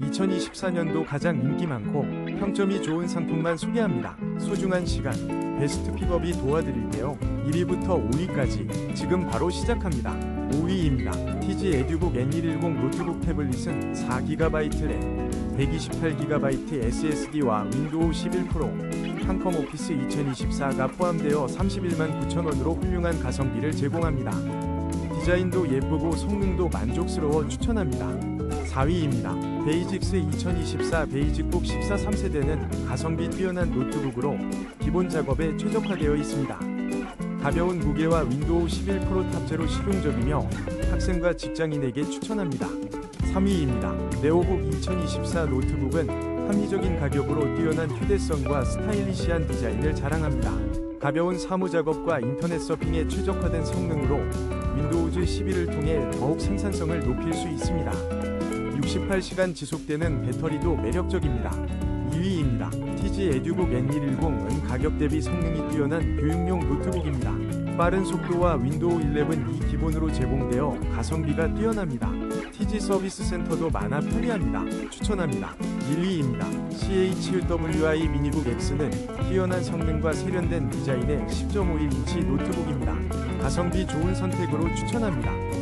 2024년도 가장 인기 많고 평점이 좋은 상품만 소개합니다. 소중한 시간, 베스트 픽업이 도와드릴게요. 1위부터 5위까지 지금 바로 시작합니다. 5위입니다. TG 에듀북 N110 노트북 태블릿은 4GB 램, 128GB SSD와 윈도우 11 프로, 한컴 오피스 2024가 포함되어 31만 9천원으로 훌륭한 가성비를 제공합니다. 디자인도 예쁘고 성능도 만족스러워 추천합니다. 4위입니다. 베이직스 2024 베이직북 14 3세대는 가성비 뛰어난 노트북으로 기본 작업에 최적화되어 있습니다. 가벼운 무게와 윈도우 11 프로 탑재로 실용적이며 학생과 직장인에게 추천합니다. 3위입니다. 네오북 2024 노트북은 합리적인 가격으로 뛰어난 휴대성과 스타일리시한 디자인을 자랑합니다. 가벼운 사무 작업과 인터넷 서핑에 최적화된 성능으로 윈도우즈 11을 통해 더욱 생산성을 높일 수 있습니다. 68시간 지속되는 배터리도 매력적입니다. 2위입니다. TG 에듀북 N110은 가격 대비 성능이 뛰어난 교육용 노트북입니다. 빠른 속도와 윈도우 11이 기본으로 제공되어 가성비가 뛰어납니다. TG 서비스 센터도 많아 편리합니다. 추천합니다. 1위입니다. CHWI 미니북 X는 뛰어난 성능과 세련된 디자인의 10.51인치 노트북입니다. 가성비 좋은 선택으로 추천합니다.